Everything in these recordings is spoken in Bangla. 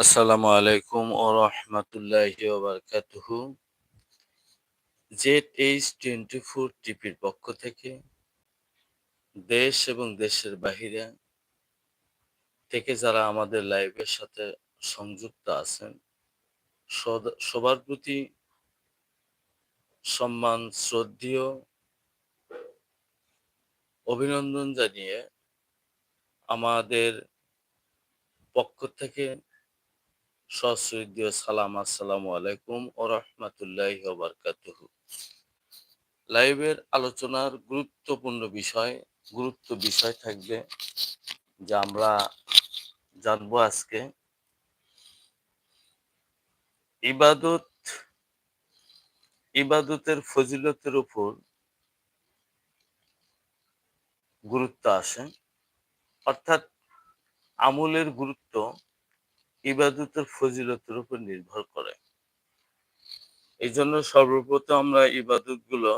আসসালামু আলাইকুম ও রহমতুল্লাহি ওবারকাতুহু জেড এইচ টোয়েন্টি ফোর টিপির পক্ষ থেকে দেশ এবং দেশের বাহিরে থেকে যারা আমাদের লাইভের সাথে সংযুক্ত আছেন সবার প্রতি সম্মান, শ্রদ্ধেয় অভিনন্দন জানিয়ে আমাদের পক্ষ থেকে সালাম লাইভের আলোচনার গুরুত্বপূর্ণ বিষয়, গুরুত্ব বিষয় থাকবে যা আমরা জানব আজকে। ইবাদত, ইবাদতের ফজিলতের উপর গুরুত্ব আসে। অর্থাৎ আমলের গুরুত্ব ইবাদতের ফজিলতের উপর নির্ভর করে। এই জন্য সর্বপ্রথম আমরা ইবাদতগুলো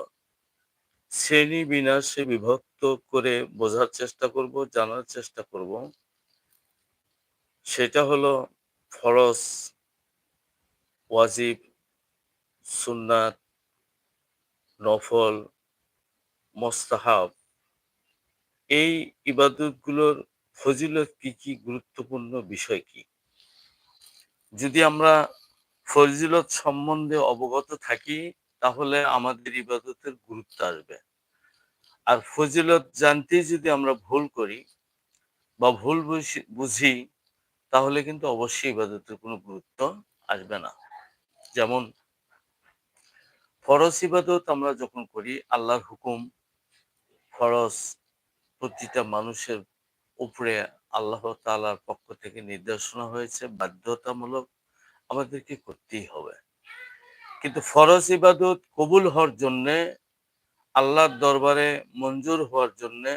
শ্রেণি বিন্যাসে বিভক্ত করে বোঝার চেষ্টা করব, জানার চেষ্টা করব। সেটা হলো ফরজ, ওয়াজিব, সুন্নাত, নফল, মোস্তাহাব। এই ইবাদতগুলোর ফজিলত কি কি? গুরুত্বপূর্ণ বিষয় কি? যদি আমরা ফজিলত সম্বন্ধে অবগত থাকি, তাহলে আমাদের ইবাদতের গুরুত্ব আসবে। আর ফজিলত জানতে যদি আমরা ভুল করি বা ভুল বুঝি- তাহলে কিন্তু অবশ্যই ইবাদতের কোনো গুরুত্ব আসবে না। যেমন, ফরজ ইবাদত আমরা যখন করি, আল্লাহর হুকুম ফরজ প্রতিটা মানুষের উপরে আল্লাহ তালার পক্ষ থেকে নির্দেশনা হয়েছে, বাধ্যতামূলক আমাদেরকে করতেই হবে। কিন্তু ফরজ ইবাদত কবুল হওয়ার জন্যে, আল্লাহর দরবারে মঞ্জুর হওয়ার জন্যে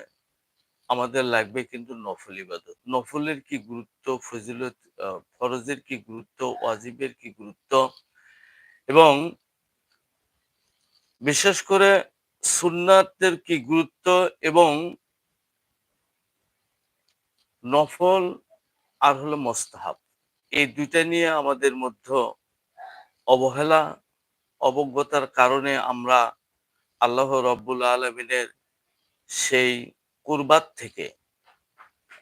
আমাদের লাগবে কিন্তু নফল ইবাদত। নফলের কি গুরুত্ব, ফজিলত ফরজের কি গুরুত্ব, ওয়াজিবের কি গুরুত্ব? এবং বিশেষ করে সুন্নাতের কি গুরুত্ব এবং নফল আর হলো মোস্তাহাব। এই দুইটা নিয়ে আমাদের মধ্যে অবহেলা, অবজ্ঞতার কারণে আমরা আল্লাহ রব্বুল আলমিনের সেই কুরবাত থেকে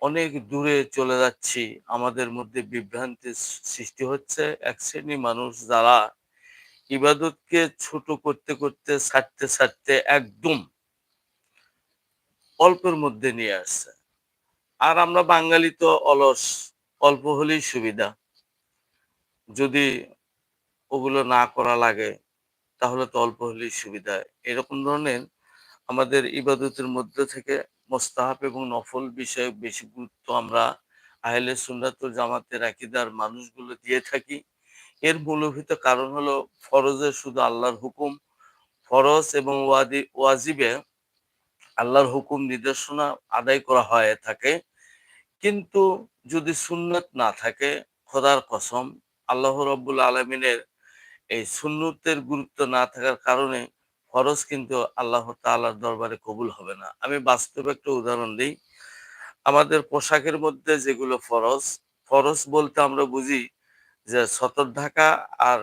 অনেক দূরে চলে যাচ্ছি। আমাদের মধ্যে বিভ্রান্তির সৃষ্টি হচ্ছে। এক শ্রেণি মানুষ যারা ইবাদতকে ছোট করতে করতে, ছাড়তে ছাড়তে একদম অল্পের মধ্যে নিয়ে আসছে। আর আমরা বাঙালি তো অলস, অল্প হলেই সুবিধা। যদি ওগুলো না করা লাগে, তাহলে তো অল্প হলেই সুবিধা। এরকম ধরনের আমাদের ইবাদতের মধ্যে থেকে মোস্তাহাব এবং নফল বিষয়ে বেশি গুরুত্ব আমরা আহলে সুন্নাতুল জামাতের আকিদার মানুষগুলো দিয়ে থাকি। এর মূলভূত কারণ হলো ফরজে শুধু আল্লাহর হুকুম, ফরজ এবং ওয়াদি, ওয়াজিবে আল্লাহর হুকুম নির্দেশনা আদায় করা হয় থাকে। কিন্তু যদি সুন্নত না থাকে, খোদার কসম, আল্লাহ রব্বুল আলমিনের এই সুন্নতের গুরুত্ব না থাকার কারণে ফরজ কিন্তু আল্লাহ তাআলার দরবারে কবুল হবে না। আমি বাস্তবে একটা উদাহরণ দিই। আমাদের পোশাকের মধ্যে যেগুলো ফরজ ফরজ বলতে আমরা বুঝি যে সতর ঢাকা আর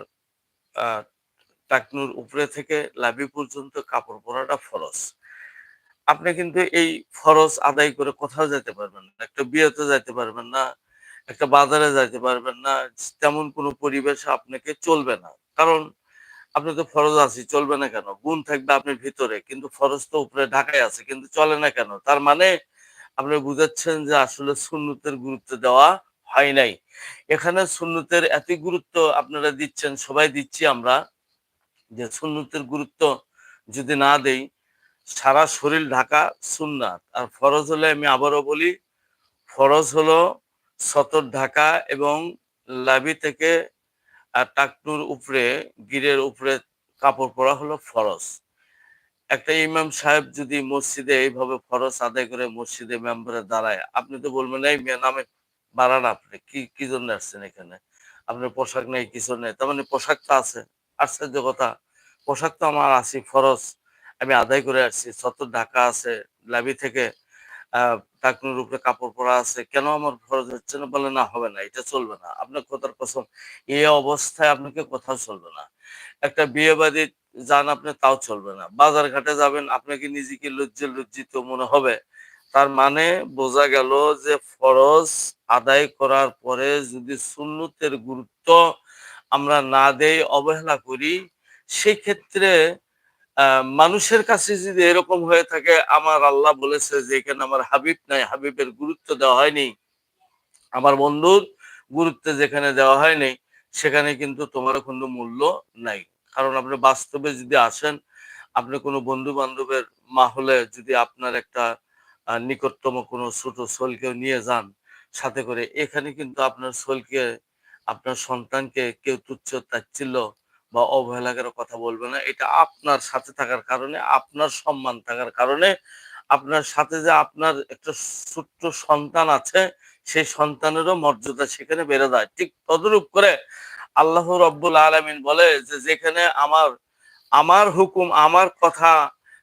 টাকনুর উপরে থেকে লাভি পর্যন্ত কাপড় পরাটা ফরজ। আপনি কিন্তু এই ফরজ আদায় করে কোথাও যেতে পারবেন না। একটা বিয়েতে যাইতে পারবেন না, একটা বাজারে যাইতে পারবেন না, তেমন কোনো পরিবেশে আপনাকে চলবে না। কারণ আপনি তো ফরজ আছি, চলবে না কেন? গুণ থাকবে আপনার ভিতরে, কিন্তু ফরজ তো উপরে ঢাকায় আছে, কিন্তু চলে না কেন? তার মানে আপনি বুঝাচ্ছেন যে আসলে সুন্নতের গুরুত্ব দেওয়া হয় নাই। এখানে সুন্নতের এত গুরুত্ব আপনারা দিচ্ছেন, সবাই দিচ্ছি আমরা, যে সুন্নতের গুরুত্ব যদি না দেই সারা শরীর ঢাকা সুন্নাত। আর ফরজ হলে আমি আবারও বলি, ফরজ হলো সতর ঢাকা এবং লাবি থেকে টাকনুর উপরে, গিরের উপরে কাপড় পরা হলো ফরজ। একটা ইমাম সাহেব যদি মসজিদে এইভাবে ফরজ আদায় করে মসজিদে মেম্বারে দাঁড়ায়, আপনি তো বলবেন, এই মেয়ে, নামে বাড়ান আপনি, কি কি জন্য আসছেন এখানে? আপনার পোশাক নেই, কিছু নেই। তার মানে পোশাক তো আছে, আশ্চর্য কথা। পোশাক তো আমার আছে ফরজ। আমি আদায় করে আসছি। সত ঢাকা আছে, লাবি থেকে টাকনুর উপরে কাপড় পরা আছে। কেন আমার ফরজ হচ্ছে না? বলে, না, হবে না, এটা চলবে না। আপনার কথার কসম এই অবস্থায় আপনাকে কোথাও চলবে না। একটা বিয়ে বাড়ি যান আপনি, তাও চলবে না। বাজার ঘাটে যাবেন, আপনাকে নিজেকে লজ্জা লজ্জিত মনে হবে। তার মানে বোঝা গেল যে ফরজ আদায় করার পরে যদি সুন্নতের গুরুত্ব আমরা না দেই, অবহেলা করি, সেক্ষেত্রে মানুষের কাছে যদি এরকম হয়ে থাকে, আমার আল্লাহ বলেছে যে এখানে আমার হাবিব নাই, হাবিবের গুরুত্ব দেওয়া হয়নি। আমার বন্ধুর গুরুত্ব যেখানে দেওয়া হয়নি, সেখানে কিন্তু তোমার কোনো মূল্য নাই। কারণ আপনি বাস্তবে যদি আসেন, আপনি কোনো বন্ধু বান্ধবের মাহলে যদি আপনার একটা নিকটতম কোনো ছোট সোলকেও নিয়ে যান, সাথে করে এখানে কিন্তু আপনার সোলকে, আপনার সন্তানকে কেউ তুচ্ছ তাচ্ছিল্য বা অবহেলাকের কথা বলবে না, এটা আপনার সাথে থাকার কারণে, আপনার সম্মান থাকার কারণে, আপনার সাথে যে আপনার একটা ছোট্ট সন্তান আছে, সেই সন্তানেরও মর্যাদা সেখানে বেড়ে যায়। ঠিক তদরূপ করে আল্লাহ রব্বুল আলমিন বলে যে, যেখানে আমার আমার হুকুম, আমার কথা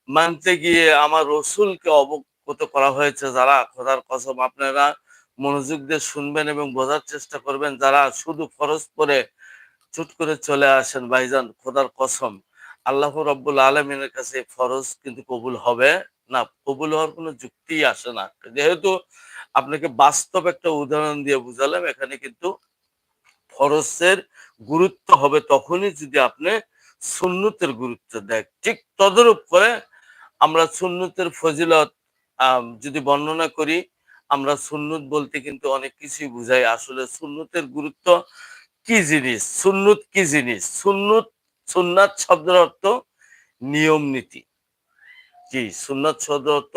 মানতে গিয়ে আমার রসুলকে অবগত করা হয়েছে, যারা খোদার কসম আপনারা মনোযোগ দিয়ে শুনবেন এবং বোঝার চেষ্টা করবেন, যারা শুধু ফরজ করে চুট করে চলে আসেন, ভাইজান, খোদার কসম। আল্লাহ রব্বুল আলমিনের কাছে ফরজ কিন্তু কবুল হবে না, কবুল হওয়ার কোনো যুক্তি আসে না। যেহেতু আপনাকে বাস্তব একটা উদাহরণ দিয়ে বুঝালাম, এখানে কিন্তু ফরজের গুরুত্ব হবে তখনই যদি আপনি সুন্নতের গুরুত্ব দেয় ঠিক তদরূপ করে আমরা সুন্নতের ফজিলত যদি বর্ণনা করি, আমরা সুন্নত বলতে কিন্তু অনেক কিছুই বুঝাই। আসলে সুন্নতের গুরুত্ব কি জিনিস? সুন্নত কি জিনিস? সুন্নত, সুন্নাত শব্দের অর্থ নিয়ম নীতি। কি? সুন্নাত শব্দের অর্থ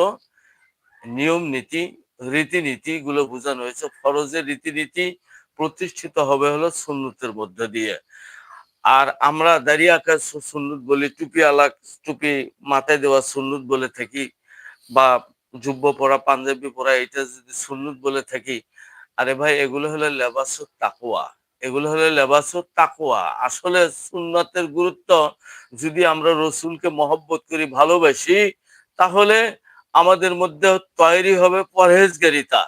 নিয়ম নীতি, রীতিনীতি গুলো বোঝানো হয়েছে। ফরজের রীতিনীতি প্রতিষ্ঠিত হবে হলো সুন্নতের মধ্য দিয়ে। আর আমরা দাঁড়িয়ে আঁকা সুন্নত বলি, টুপি আলা টুপি মাথায় দেওয়া সুন্নত বলে থাকি, বা জুব্ব পরা, পাঞ্জাবি পরা, এটা যদি সুন্নত বলে থাকি, আরে ভাই, এগুলো হলো লেবাস তাকুয়া এগুলো হলো লেবাস তাকুয়া আসলে সুন্নতের গুরুত্ব যদি আমরা রসুলকে মহব্বত করি, ভালোবাসি, তাহলে আমাদের মধ্যে তৈরি হবে পরহেজগারিতা।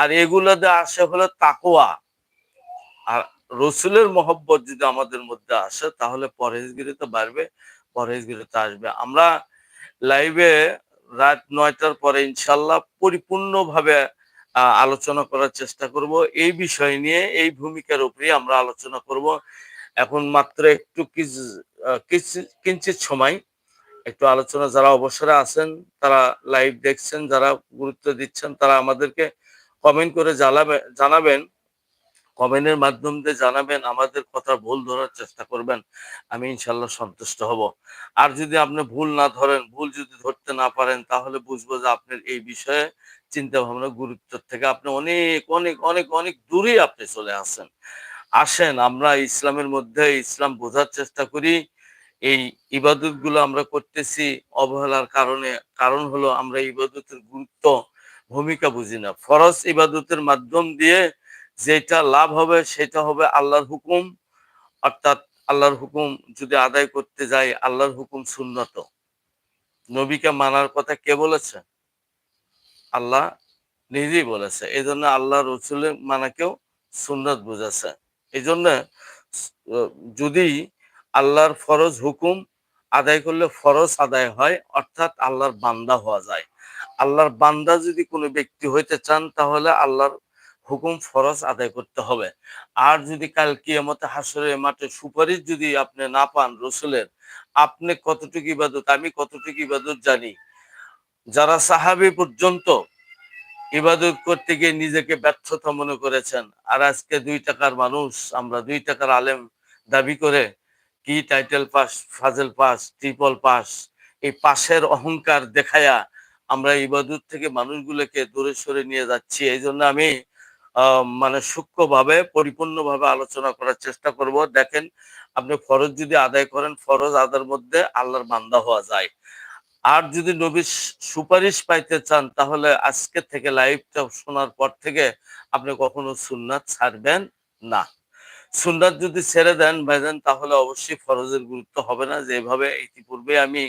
আর এগুলোতে আসে হলো তাকুয়া আর রসুলের মহব্বত যদি আমাদের মধ্যে আসে, তাহলে পরহেজগিরিতা বাড়বে, পরহেজগিরিতা আসবে। আমরা লাইভে রাত নয়টার পরে ইনশাল্লাহ পরিপূর্ণভাবে আলোচনা করার চেষ্টা করব। এই বিষয় নিয়ে, এই ভূমিকার উপরে আমরা আলোচনা করব। এখন মাত্র একটু কিঞ্চিত সময়। একটু আলোচনা, যারা অবসরে আছেন, তারা লাইভ দেখছেন, যারা গুরুত্ব দিচ্ছেন, তারা আমাদেরকে কমেন্ট করে জানাবে জানাবেন। কমেন্টের মাধ্যম দিয়ে জানাবেন, আমাদের কথা ভুল ধরার চেষ্টা করবেন। আমি ইনশাল্লাহ সন্তুষ্ট হব। আর যদি আপনি ভুল না ধরেন, ভুল যদি ধরতে না পারেন, তাহলে বুঝব যে আপনার এই বিষয়ে চিন্তা ভাবনা গুরুত্ব থেকে আপনি অনেক অনেক অনেক অনেক দূরে আপনি চলে আসেন। আসেন, আমরা ইসলামের মধ্যে ইসলাম বোঝার চেষ্টা করি। এই ইবাদতগুলো আমরা করতেছি। অবহেলার কারণে, কারণ হলো আমরা ইবাদতের গুরুত্ব, ভূমিকা বুঝি না। ফরজ ইবাদতের মাধ্যম দিয়ে যেটা লাভ হবে, সেটা হবে আল্লাহর হুকুম। অর্থাৎ আল্লাহর হুকুম যদি আদায় করতে যাই, আল্লাহর হুকুম সুন্নত। নবীকে মানার কথা কে বলেছে? আল্লাহ নিজেই বলেছে। এই জন্য আল্লাহ রসুলের মানাকেও সুন্নত বুঝেছে এই জন্য যদি আল্লাহর ফরজ হুকুম আদায় করলে ফরজ আদায় হয়, অর্থাৎ আল্লাহর বান্দা হওয়া যায়। আল্লাহর বান্দা যদি কোনো ব্যক্তি হইতে চান, তাহলে আল্লাহর হুকুম ফরজ আদায় করতে হবে। আর যদি কাল কিয়ামতে হাসরের মাঠে সুপারিশ যদি আপনি না পান রসুলের, আপনি কতটুকু ইবাদত, আমি কতটুকু ইবাদত জানি যারা সাহাবি পর্যন্ত ইবাদত করতে গিয়ে নিজেকে ব্যর্থতা মনে করেছেন, আর আজকে দুই টাকার মানুষ, আমরা দুই টাকার আলেম দাবি করে কি টাইটেল পাস ফাজেল পাস ট্রিপল পাস এই পাশের অহংকার দেখায়া আমরা ইবাদত থেকে মানুষগুলোকে দূরে সরে নিয়ে যাচ্ছি। এই জন্য আমি মানে সূক্ষ্মভাবে, পরিপূর্ণভাবে আলোচনা করার চেষ্টা করব। দেখেন, আপনি ফরজ যদি আদায় করেন, ফরজ আদার মধ্যে আল্লাহর বান্দা হওয়া যায়। আর যদি নবীর সুপারিশ পাইতে চান, তাহলে আজকে থেকে লাইভটা শোনার পর থেকে আপনি কখনো সুন্নাত ছাড়বেন না। সুন্নাত যদি ছেড়ে দেন ভাইজান, তাহলে অবশ্যই ফরজের গুরুত্ব হবে না। যেভাবে ইতিপূর্বে আমি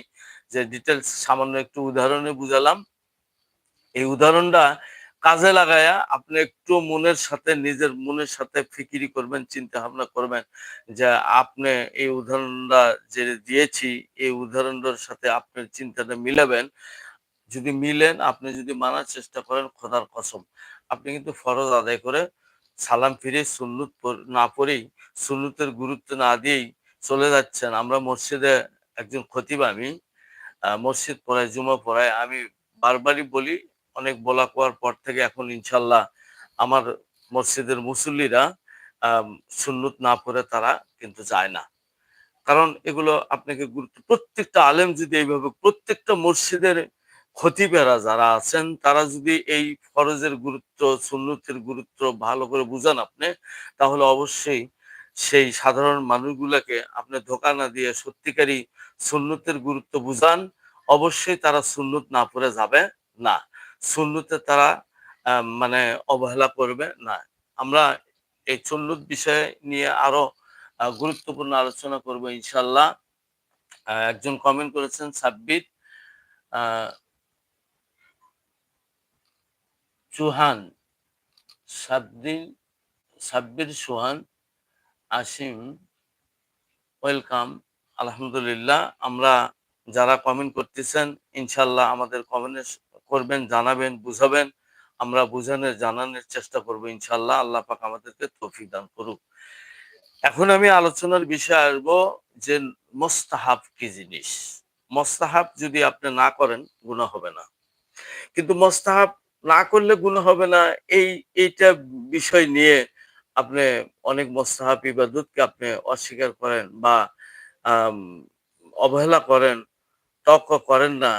যে ডিটেলস সামান্য একটু উদাহরণে বুঝালাম, এই উদাহরণটা কাজে লাগায়া আপনি একটু মনের সাথে, নিজের মনের সাথে ফিকিরি করবেন চিন্তা ভাবনা করবেন যে আপনি এই উদাহরণটা যে দিয়েছি, এই উদাহরণটার সাথে আপনার চিন্তাটা মিলাবেন। যদি মিলেন, আপনি যদি মানার চেষ্টা করেন, খোদার কসম। আপনি কিন্তু ফরজ আদায় করে সালাম ফিরে সুন্নুত না পড়েই, সুন্নুতের গুরুত্ব না দিয়েই চলে যাচ্ছেন। আমরা মসজিদে একজন খতিব আমি মসজিদ পড়ায়, জুমা পড়ায়, আমি বারবারই বলি অনেক বলা কোয়ার পর থেকে এখন ইনশাল্লাহ আমার মসজিদের মুসল্লিরা সুন্নত না পড়ে তারা কিন্তু যায় না। কারণ এগুলো আপনাকে গুরুত্ব, প্রত্যেকটা আলেম যদি এইভাবে প্রত্যেকটা মসজিদের খতিবেরা যারা আছেন, তারা যদি এই ফরজের গুরুত্ব, সুন্নতের গুরুত্ব ভালো করে বুঝান আপনি, তাহলে অবশ্যই সেই সাধারণ মানুষগুলোকে আপনি ধোকা না দিয়ে সত্যিকারই সুন্নতের গুরুত্ব বুঝান। অবশ্যই তারা সুন্নত না পড়ে যাবে না। সুন্নতে তারা মানে অবহেলা করবে না। আমরা এই সুন্নত বিষয় নিয়ে আরও গুরুত্বপূর্ণ আলোচনা করব ইনশাল্লাহ একজন কমেন্ট করেছেন, সাব্বির। চুহান সাব্বির সাব্বির, সুহান, আসিম, ওয়েলকাম, আলহামদুলিল্লাহ। আমরা যারা কমেন্ট করতেছেন ইনশাল্লাহ আমাদের কমেন্ট করবেন, জানাবেন, বুঝাবেন। আমরা বুঝানোর, জানানোর চেষ্টা করব ইনশাল্লাহ আল্লাহ পাক আমাদেরকে তৌফিক দান করুক। এখন আমি আলোচনার বিষয়ে আসব যে মোস্তাহাব কি জিনিস? মোস্তাহাব যদি আপনি না করেন, গুনাহ হবে না। কিন্তু মোস্তাহাব না করলে গুণা হবে না, এই, এইটা বিষয় নিয়ে আপনি অনেক মোস্তাহাব ইবাদতকে আপনি অস্বীকার করেন বা অবহেলা করেন তক করেন না।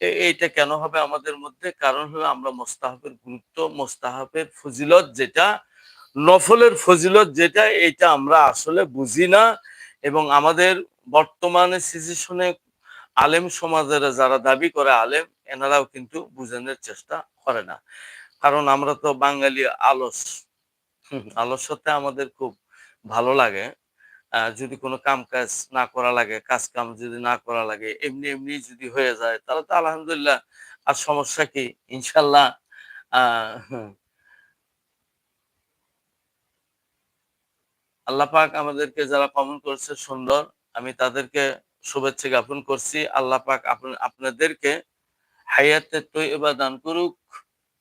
এইটা কেন হবে আমাদের মধ্যে? কারণ হলো আমরা মোস্তাহাবের গুরুত্ব মোস্তাহাবের ফজিলত যেটা নফলের ফজিলত যেটা এটা আমরা আসলে বুঝি না। এবং আমাদের বর্তমানে সিচুয়েশনে আলেম সমাজের যারা দাবি করে আলেম এনারাও কিন্তু বুঝানোর চেষ্টা করে না। কারণ আমরা তো বাঙালি আলস। হুম, আলস্যতে আমাদের খুব ভালো লাগে। যদি কোনো কাম কাজ না করা লাগে, কাজ কাম যদি না করা লাগে, এমনি এমনি যদি হয়ে যায়, তাহলে তো আলহামদুলিল্লাহ। আর সমস্যা কি? ইনশাল্লাহ আল্লাহ পাক আমাদেরকে যারা কমেন্ট করেছে সুন্দর, আমি তাদেরকে শুভেচ্ছা জ্ঞাপন করছি। আল্লাহ পাক আপন- আপনাদেরকে হায়াতে তৈবা দান করুক।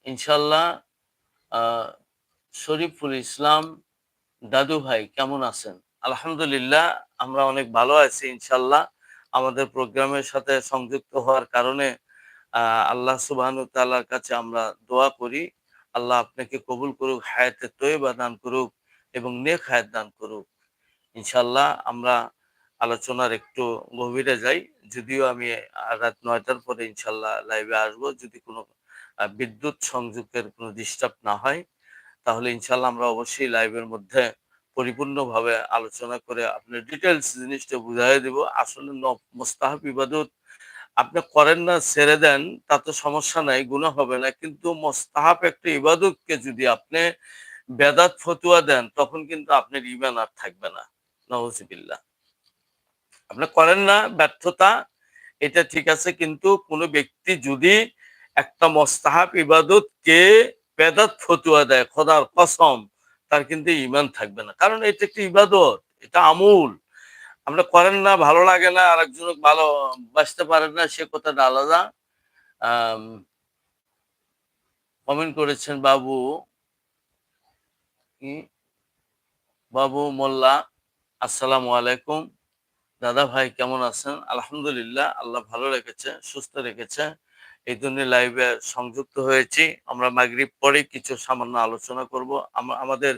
ইনশাল্লাহ শরীফুল ইসলাম দাদু ভাই কেমন আছেন? আলহামদুলিল্লাহ, আমরা অনেক ভালো আছি ইনশাল্লাহ। আমাদের প্রোগ্রামের সাথে সংযুক্ত হওয়ার কারণে আল্লাহ সুবাহানু তাআলার কাছে আমরা দোয়া করি। আল্লাহ আপনাকে কবুল করুক, হায়াতে তৈবা দান করুক এবং নেক হায়াত দান করুক। ইনশাল্লাহ, আমরা আলোচনার একটু গভীরে যাই। যদিও আমি রাত নয়টার পরে ইনশাল্লাহ লাইভে আসব। যদি কোনো বিদ্যুৎ সংযোগের কোনো ডিস্টার্ব না হয়, তাহলে ইনশাল্লাহ আমরা অবশ্যই লাইভের মধ্যে পরিপূর্ণভাবে আলোচনা করে আপনার ডিটেলস জিনিসটা বুঝাই দেব। আসলে মোস্তাহাব ইবাদত আপনি করেন না, ছেড়ে দেন তাতে সমস্যা নাই গুণা হবে না। কিন্তু মোস্তাহাব একটা ইবাদতকে যদি আপনি বেদাত ফতুয়া দেন, তখন কিন্তু আপনার ইমান আর থাকবে না। নওয়াজিবিল্লাহ আপনি করেন না, ব্যর্থতা, এটা ঠিক আছে, কিন্তু কোনো ব্যক্তি যদি একটা মোস্তাহাব ইবাদতকে বেদাত ফতুয়া দেয়, খোদার কসম তার কিন্তু ইমান থাকবে না। কারণ এটা একটা ইবাদত, এটা আমূল। আমরা করেন না, ভালো লাগে না আর একজন ভালো বাঁচতে পারেন না, সে কথাটা আলাদা। কমেন্ট করেছেন বাবু বাবু, মোল্লা, আসসালামু আলাইকুম। দাদা ভাই কেমন আছেন? আলহামদুলিল্লাহ, আল্লাহ ভালো রেখেছে, সুস্থ রেখেছে। এই জন্য লাইভে সংযুক্ত হয়েছি। আমরা মাগরিব পরে কিছু সামান্য আলোচনা করব। আমাদের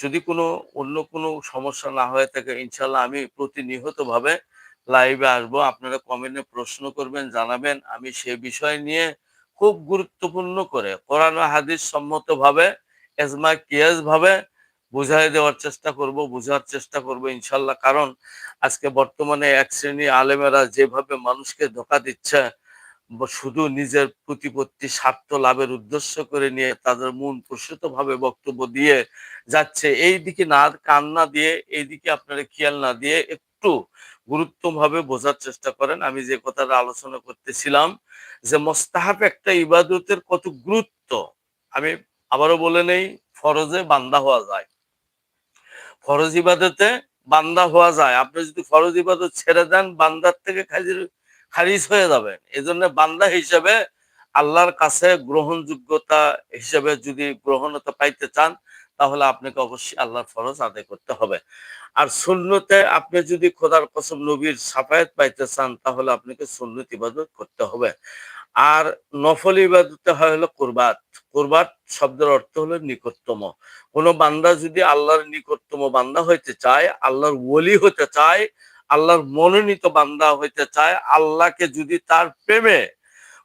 যদি কোনো অন্য কোনো সমস্যা না হয়ে থাকে ইনশাল্লাহ আমি প্রতিনিয়ত ভাবে লাইভে আসব। আপনারা কমেন্টে প্রশ্ন করবেন, জানাবেন। আমি সে বিষয় নিয়ে খুব গুরুত্বপূর্ণ করে কোরআন হাদিস সম্মতভাবে, এজমা কিয়াস ভাবে বুঝাই দেওয়ার চেষ্টা করব, বুঝার চেষ্টা করব ইনশাল্লাহ কারণ আজকে বর্তমানে এক শ্রেণি আলেমেরা যেভাবে মানুষকে ধোকা দিচ্ছে শুধু নিজের প্রতিপত্তি স্বার্থ লাভের উদ্দেশ্য করে নিয়ে তাদের মন প্রসূত ভাবে বক্তব্য দিয়ে যাচ্ছে এই দিকে না কান না দিয়ে এই দিকে আপনারা খেয়াল না দিয়ে একটু গুরুত্বভাবে বোঝার চেষ্টা করেন। আমি যে কথাটা আলোচনা করতেছিলাম যে মোস্তাহাব একটা ইবাদতের কত গুরুত্ব, আমি আবারও বলে নেই, ফরজে বান্দা হওয়া যায়। ফরজ ইবাদতে বান্দা হওয়া যায়। আপনি যদি ফরজ ইবাদত ছেড়ে দেন, বান্দার থেকে খাজির খারিজ হয়ে যাবেন এজন্য বান্দা হিসেবে আল্লাহর কাছে গ্রহণযোগ্যতা হিসেবে যদি গ্রহণতা পাইতে চান, তাহলে আপনাকে অবশ্যই আল্লাহর ফরজ আদায় করতে হবে। আর সুন্নতে আপনি যদি খোদার কসম নবীর সাফায়াত পাইতে চান, তাহলে আপনাকে সুন্নত ইবাদত করতে হবে। আর নফল ইবাদতে হয় হলো কোরবাত। কোরবাত শব্দের অর্থ হলো নিকটতম। কোনো বান্দা যদি আল্লাহর নিকটতম বান্দা হইতে চায়, আল্লাহর ওলি হতে চায় আল্লাহর মনোনীত বান্দা হইতে চায়, আল্লাহকে যদি তার প্রেমে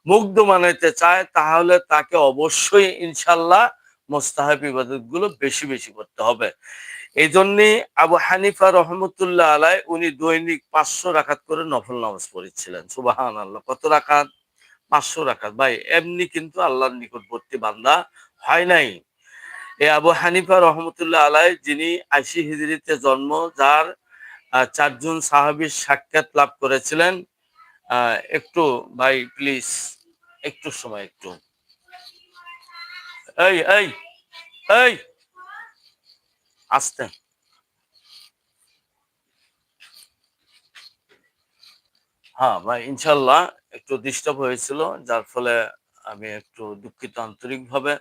মুগ্ধ মানাইতে চায়, তাহলে তাকে অবশ্যই ইনশাল্লাহ মোস্তাহাব ইবাদতগুলো বেশি বেশি করতে হবে। এই জন্যে আবু হানিফা রহমতুল্লাহ আলাই উনি দৈনিক পাঁচশো রাখাত করে নফল নামাজ পড়েছিলেন। সুবাহান আল্লাহ কত রাখাত পাঁচশো রাখাত ভাই, এমনি কিন্তু আল্লাহর নিকটবর্তী বান্দা হয় নাই। এ আবু হানিফা রহমতুল্লাহ আলাই যিনি আশি হিজড়িতে জন্ম, যার চারজন সাহাবির সাক্ষাৎ লাভ করেছিলেন। একটু ভাই প্লিজ একটু সময়, একটু। এই এই এই, আসতে। হ্যাঁ ভাই, ইনশাল্লাহ একটু ডিস্টার্ব হয়েছিল, যার ফলে আমি একটু দুঃখিত আন্তরিকভাবে।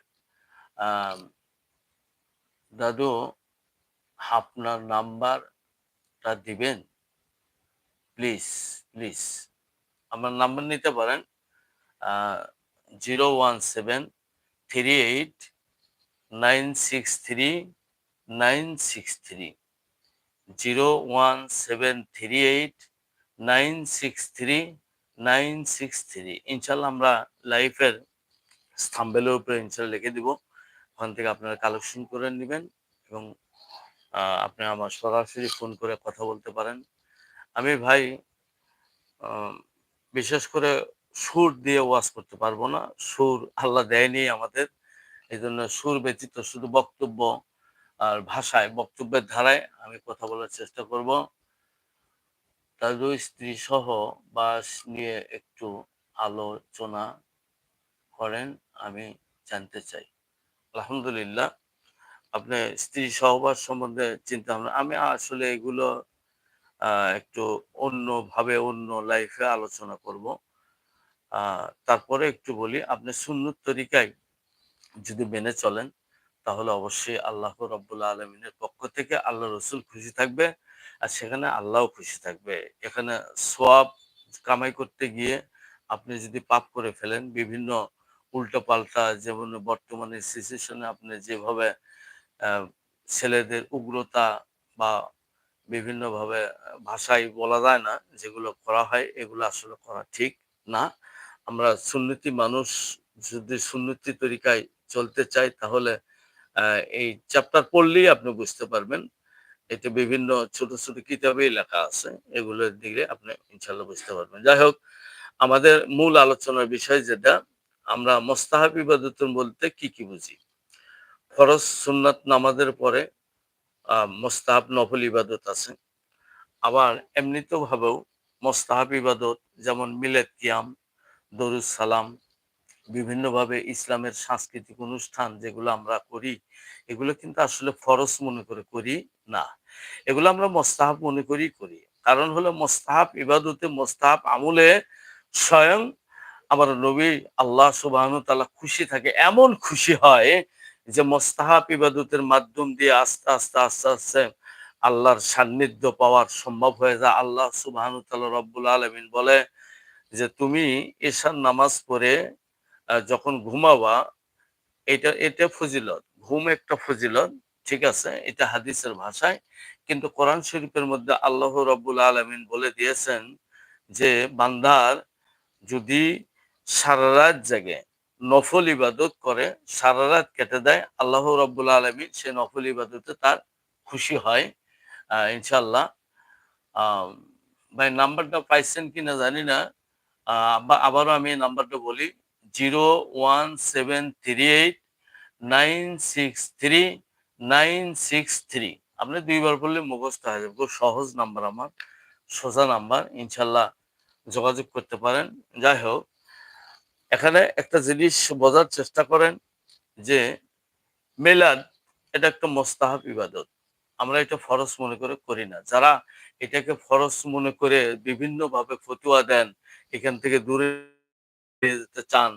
দাদু, আপনার নাম্বারটা দিবেন? প্লিজ প্লিজ আমার নাম্বার নিতে পারেন zero one seven three eight nine six three nine six three zero one seven three eight nine six three nine six three ইনশাল্লাহ আমরা লাইফের স্তম্ভেলের উপরে ইনশাল্লাহ লিখে দিব। ওখান থেকে আপনারা কালেকশন করে নেবেন এবং আপনি আমার সরাসরি ফোন করে কথা বলতে পারেন। আমি ভাই বিশেষ করে সুর দিয়ে ওয়াজ করতে পারব না। সুর আল্লাহ দেয়নি আমাদের। এই জন্য সুর ব্যতীত শুধু বক্তব্য আর ভাষায়, বক্তব্যের ধারায় আমি কথা বলার চেষ্টা করব। তার দুই স্ত্রী সহ বাস নিয়ে একটু আলোচনা করেন, আমি জানতে চাই। আলহামদুলিল্লাহ। আপনি স্ত্রী সহবাস সম্বন্ধে চিন্তা ভাবনা, আমি আসলে এগুলো একটু অন্যভাবে, অন্য লাইফে আলোচনা করব। তারপরে একটু বলি, আপনি সুন্নত তরিকায় যদি মেনে চলেন, তাহলে অবশ্যই আল্লাহ রব্বুল্লা আলমিনের পক্ষ থেকে আল্লাহ রসুল খুশি থাকবে, আর সেখানে আল্লাহও খুশি থাকবে। এখানে সোয়াব কামাই করতে গিয়ে আপনি যদি পাপ করে ফেলেন, বিভিন্ন উল্টো পাল্টা যেমন বর্তমানে সিচুয়েশনে আপনি যেভাবে ছেলেদের উগ্রতা বা বিভিন্নভাবে ভাষায় বলা যায় না, যেগুলো করা হয়, এগুলো আসলে করা ঠিক না। আমরা সুন্নতি মানুষ, যদি সুন্নতি তরিকায় চলতে চাই, তাহলে এই চ্যাপ্টার পড়লেই আপনি বুঝতে পারবেন। এতে বিভিন্ন ছোট ছোট কিতাবেই লেখা আছে, এগুলোর দিকে আপনি ইনশাল্লাহ বুঝতে পারবেন। যাই হোক, আমাদের মূল আলোচনার বিষয় যেটা, আমরা মোস্তাহাব ইবাদত বলতে কি কি বুঝি? ফরজ সুন্নাত নামাজের পরে মোস্তাহাব নফল ইবাদত আছে। আবার এমনিতেও ভাবেও মোস্তাহাব ইবাদত যেমন মিলেত কিয়াম, দরুদ সালাম, বিভিন্নভাবে ইসলামের সাংস্কৃতিক অনুষ্ঠান যেগুলো আমরা করি, এগুলো কিন্তু আসলে ফরজ মনে করে করি না। এগুলো আমরা মোস্তাহাব মনে করি করি। কারণ হলো মোস্তাহাব ইবাদতে মোস্তাহাব আমলে স্বয়ং আমার নবী আল্লাহ সুবাহ খুশি থাকে, এমন খুশি হয় যে মোস্তাহাব ইবাদতের মাধ্যম দিয়ে আস্তে আস্তে আস্তে আস্তে আল্লাহর সান্নিধ্য পাওয়ার সম্ভব হয়ে যায়। আল্লাহ সুবাহ রব্বুল আলমিন বলে যে, তুমি এশার নামাজ পড়ে যখন ঘুমাবা, এটা এটা ফজিলত। ঘুম একটা ফজিলত, ঠিক আছে? এটা হাদিসের ভাষায়। কিন্তু কোরআন শরীফের মধ্যে আল্লাহ রব্বুল আলমিন বলে দিয়েছেন যে, বান্দার যদি সারা রাত জাগে নফল ইবাদত করে, সারা রাত কেটে দেয়, আল্লাহ রব্বুল আলমিন সে নফল ইবাদতে তার খুশি হয়। ইনশাল্লাহ ভাই, নাম্বারটা পাইছেন কিনা জানি না। আবারও আমি নাম্বারটা বলি, zero one seven three eight nine six three nine six three. আপনি দুইবার বললে মুখস্থ হয়ে যাবে। খুব সহজ নাম্বার আমার, সোজা নাম্বার। ইনশাল্লাহ যোগাযোগ করতে পারেন। যাই হোক এখানে একটা জিনিস বোঝার চেষ্টা করেন যে মেলাদ এটা একটা মোস্তাহাব ইবাদত। আমরা এটা ফরজ মনে করে করি না। যারা এটাকে ফরজ মনে করে বিভিন্ন ভাবে ফতুয়া দেন, এখান থেকে দূরে যেতে চান,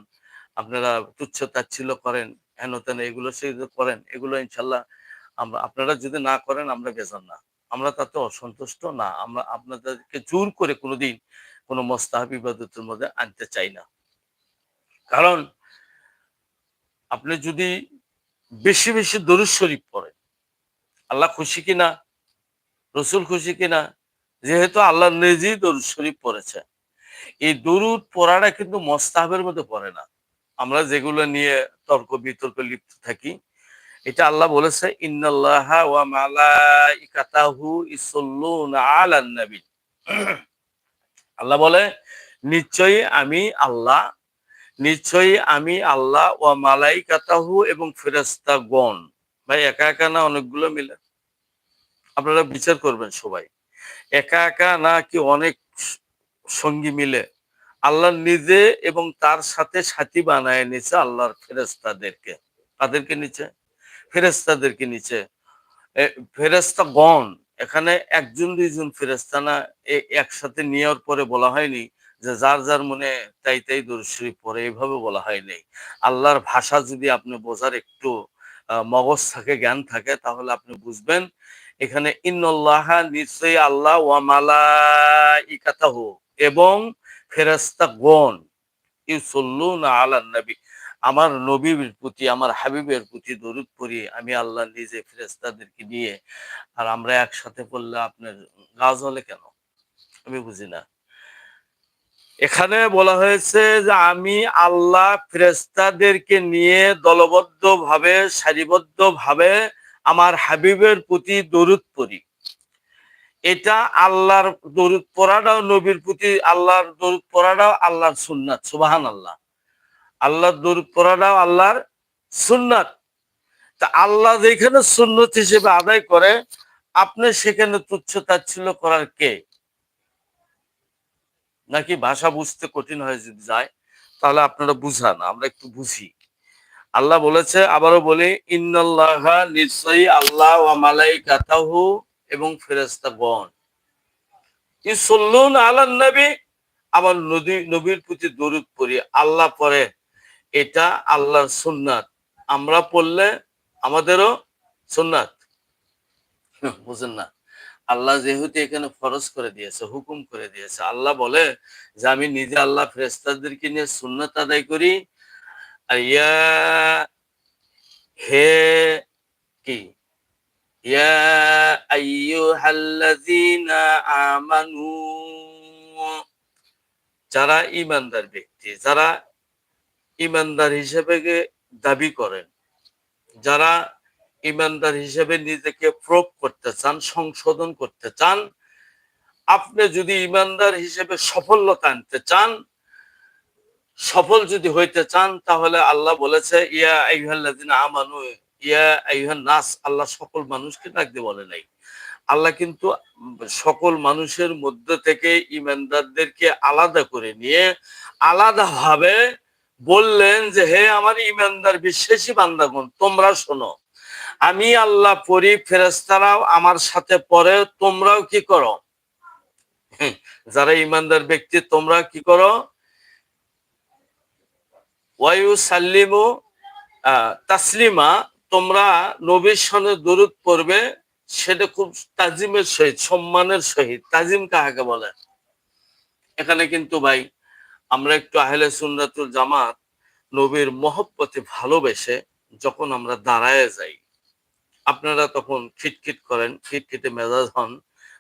আপনারা তুচ্ছ তাচ্ছিল্য করেন, হেন তেন এগুলো সে করেন, এগুলো ইনশাল্লাহ আমরা, আপনারা যদি না করেন, আমরা বেজান না। আমরা তাতে অসন্তুষ্ট না। আমরা আপনাদেরকে জোর করে কোনোদিন কোনো মোস্তাহাব ইবাদতের মধ্যে আনতে চাই না। কারণ আপনি যদি বেশি বেশি দরুদ শরীফ পড়েন, আল্লাহ খুশি কিনা? রসুল খুশি কিনা? যেহেতু আল্লাহ নিজেই দরুদ শরীফ পড়েছে এই দরুদ পড়াটা কিন্তু মস্তাহের মধ্যে পড়ে না। আমরা যেগুলো নিয়ে তর্ক বিতর্ক লিপ্ত থাকি, এটা আল্লাহ বলেছে আল্লাহ বলে, নিশ্চয়ই আমি আল্লাহ নিশ্চয়ই আমি আল্লাহ ও মালাইকাতাহু এবং ফেরেস্তা গণ ভাই, একা একা না অনেকগুলো মিলে? আপনারা বিচার করবেন সবাই। একা একা না কি অনেক সঙ্গী মিলে? আল্লাহ নিজে এবং তার সাথে সাথী বানায় নিচে আল্লাহর ফেরেস্তাদেরকে তাদেরকে নিচে ফেরেস্তাদেরকে নিচে ফেরেস্তা গণ এখানে একজন দুইজন ফেরেস্তা না একসাথে নেওয়ার পরে বলা হয়নি যে যার যার মনে তাই তাই দর্শী পরে এইভাবে বলা হয় নাই। আল্লাহর ভাষা যদি আপনি বোঝার একটু মগজ থাকে, জ্ঞান থাকে, তাহলে আপনি বুঝবেন। এখানে, ইন্নল্লাহা নিশ্চয়ই আল্লাহ ওয়ামালা এবং ফেরেস্তা গণ। ইউসল্লুনা আমার নবীর প্রতি, আমার হাবিবের প্রতি দরুদ পড়ি আমি আল্লাহ নিজে ফেরেস্তাদেরকে নিয়ে, আর আমরা একসাথে পড়লে আপনার গাছ হলে কেন? আমি বুঝি না। এখানে বলা হয়েছে যে আমি আল্লাহ ফেরেস্তাদেরকে নিয়ে দলবদ্ধ ভাবে সারিবদ্ধ ভাবে আমার হাবিবের প্রতি দরুদ পড়ি। এটা আল্লাহর দরুদ পড়াটাও নবীর প্রতি, আল্লাহর দরুদ পড়াটাও আল্লাহর সুন্নাত সুবাহান আল্লাহ আল্লাহর দরুদ পড়াটাও আল্লাহর সুন্নাত। তা আল্লাহ যেখানে সুন্নত হিসেবে আদায় করে, আপনি সেখানে তুচ্ছ তাচ্ছিল্য করার কে? নাকি ভাষা বুঝতে কঠিন হয়ে যদি যায়, তাহলে আপনারা বুঝান, আমরা একটু বুঝি। আল্লাহ বলেছে, আবারও বলি, ইন্নাল্লাহ নিশ্চয়ই আল্লাহ ওয়া মালাইকাতাহু এবং ফেরেশতাগণ ইসল্লুন আলান নবী, আবার নদী, নবীর প্রতি দরুদ পড়ি, আল্লাহ পরে এটা আল্লাহর সুন্নাত। আমরা পড়লে আমাদেরও সুন্নাত। বুঝেন না। আল্লাহ যেহেতু এখানে ফরজ করে দিয়েছে, হুকুম করে দিয়েছে। আল্লাহ বলে যে, আমি নিজে আল্লাহ ফেরেস্তাদেরকে নিয়ে সুন্নাত আদায় করি। আর ইয়া, হে কি? আমানু। যারা ইমানদার ব্যক্তি, যারা ইমানদার হিসেবে দাবি করেন, যারা ইমানদার হিসেবে নিজেকে প্রুভ করতে চান, সংশোধন করতে চান। আপনি যদি ইমানদার হিসেবে সফলতা আনতে চান, সফল যদি হইতে চান, তাহলে আল্লাহ বলেছে আল্লাহ সকল মানুষকে ডাকতে বলে নাই। আল্লাহ কিন্তু সকল মানুষের মধ্যে থেকে ইমানদারদেরকে আলাদা করে নিয়ে আলাদাভাবে বললেন যে, হে আমার ইমানদার, বিশ্বাসী বান্দাগণ, তোমরা শোনো। আমি আল্লাহ পড়ি ফেরেস্তারাও আমার সাথে পড়ে, তোমরাও কি করো? যারা ইমানদার ব্যক্তি, তোমরা কি করো? ওয়ায়ু সাল্লিমু তাসলিমা, তোমরা নবীর সনে দরুদ পড়বে, সেটা খুব তাজিমের সহিত, সম্মানের সহিত। তাজিম কাহাকে বলে? এখানে কিন্তু ভাই, আমরা একটু আহলে সুন্নাতুল জামাত নবীর মহব্বতে ভালোবেসে যখন আমরা দাঁড়ায় যাই আপনারা তখন খিটখিট করেন, খিটখিটে মেজাজ হন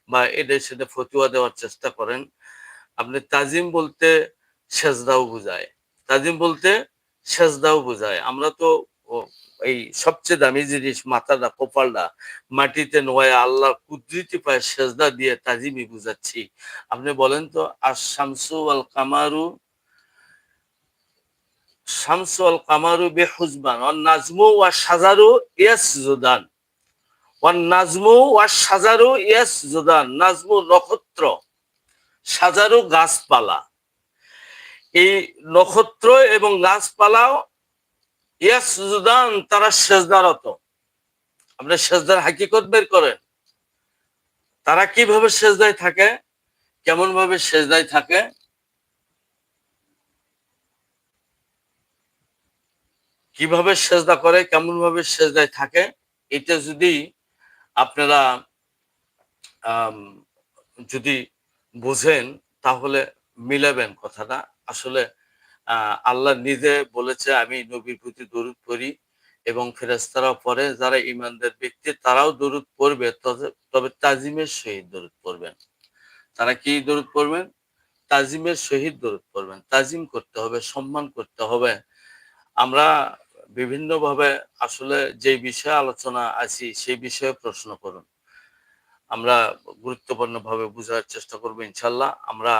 বা এদের সেটা ফতুয়া দেওয়ার চেষ্টা করেন। আপনি তাজিম বলতে সেজদাও বুঝায়। তাজিম বলতে সেজদাও বুঝায়। আমরা তো এই সবচেয়ে দামি জিনিস, মাথাটা, কপালটা, মাটিতে নোয়া আল্লাহ কুদরতি পায় সেজদা দিয়ে তাজিমি বুঝাচ্ছি। আপনি বলেন তো আর শামসু আল কামারু শামসু আল কামারু বে হুজবান অন নাজমু ওয়া সাজারু ইয়াস জুদান নাজমু ওয়া সাজারু ইয়াস জুদান, নাজমু নক্ষত্র, সাজারু গাছপালা। এই নক্ষত্র এবং গাছপালাও ইয়াস জুদান, তারা সেজদারত। আপনি সেজদার হাকিকত বের করেন। তারা কীভাবে সেজদায় থাকে? কেমন ভাবে সেজদায় থাকে? কীভাবে সেজদা করে? কেমন ভাবে সেজদায় থাকে? এটা যদি আপনারা যদি বুঝেন তাহলে মিলাবেন কথাটা। আসলে আল্লাহ নিজে বলেছে, আমি নবীর প্রতি দরুদ পড়ি এবং ফেরেস্তারাও পরে যারা ইমানদার ব্যক্তি, তারাও দরুদ পড়বে। তবে তাজিমের সহিত দরুদ পড়বেন। তারা কি দরুদ পড়বেন? তাজিমের সহিত দরুদ পড়বেন। তাজিম করতে হবে, সম্মান করতে হবে। আমরা বিভিন্নভাবে আসলে যে বিষয়ে আলোচনা আছি, সেই বিষয়ে প্রশ্ন করুন। আমরা গুরুত্বপূর্ণ ভাবে বোঝার চেষ্টা করব ইনশাল্লাহ। আমরা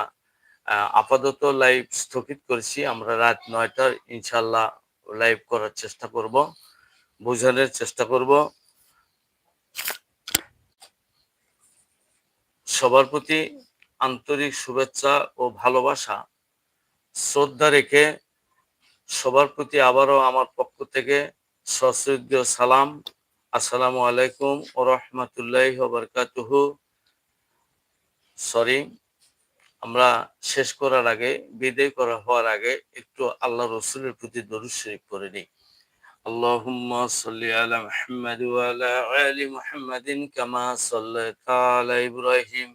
আপাতত লাইভ স্থগিত করেছি। আমরা রাত নয়টার ইনশাল্লাহ লাইভ করার চেষ্টা করব, বোঝানোর চেষ্টা করব। সবার প্রতি আন্তরিক শুভেচ্ছা ও ভালোবাসা। শ্রদ্ধা রেখে সবার প্রতি আবারও আমার পক্ষ থেকে সশ্রদ্ধ সালাম আসসালামু আলাইকুম ও রহমতুল্লাহ বরকাতুহু সরি আমরা শেষ করার আগে বিদায় করা হওয়ার আগে একটু আল্লাহ রসুলের প্রতি দরুদ শরীফ করে নিই اللهم صل على محمد وعلى آل محمد كما صليت على إبراهيم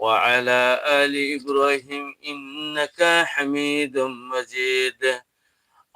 وعلى آل إبراهيم إنك حميد مجيد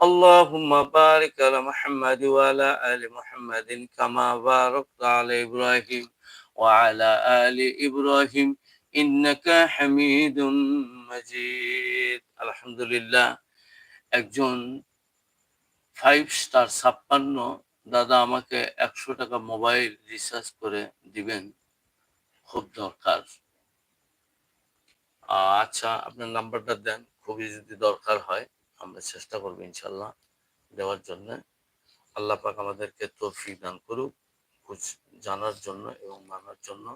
اللهم بارك على محمد وعلى آل محمد كما باركت على إبراهيم وعلى آل إبراهيم إنك حميد مجيد الحمد لله একজন ফাইভ স্টার ছাপ্পান্ন দাদা আমাকে একশো টাকা মোবাইল রিচার্জ করে দিবেন খুব দরকার আহ, আচ্ছা আপনার নাম্বারটা দেন খুবই যদি দরকার হয় আমরা চেষ্টা করব ইনশাল্লাহ দেওয়ার জন্য। আল্লাহ পাক আমাদেরকে তৌফিক দান করুক জানার জন্য এবং মানার জন্য।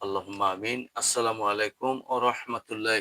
আল্লাহ আমিন। আসসালামু আলাইকুম ও রহমতুল্লাহ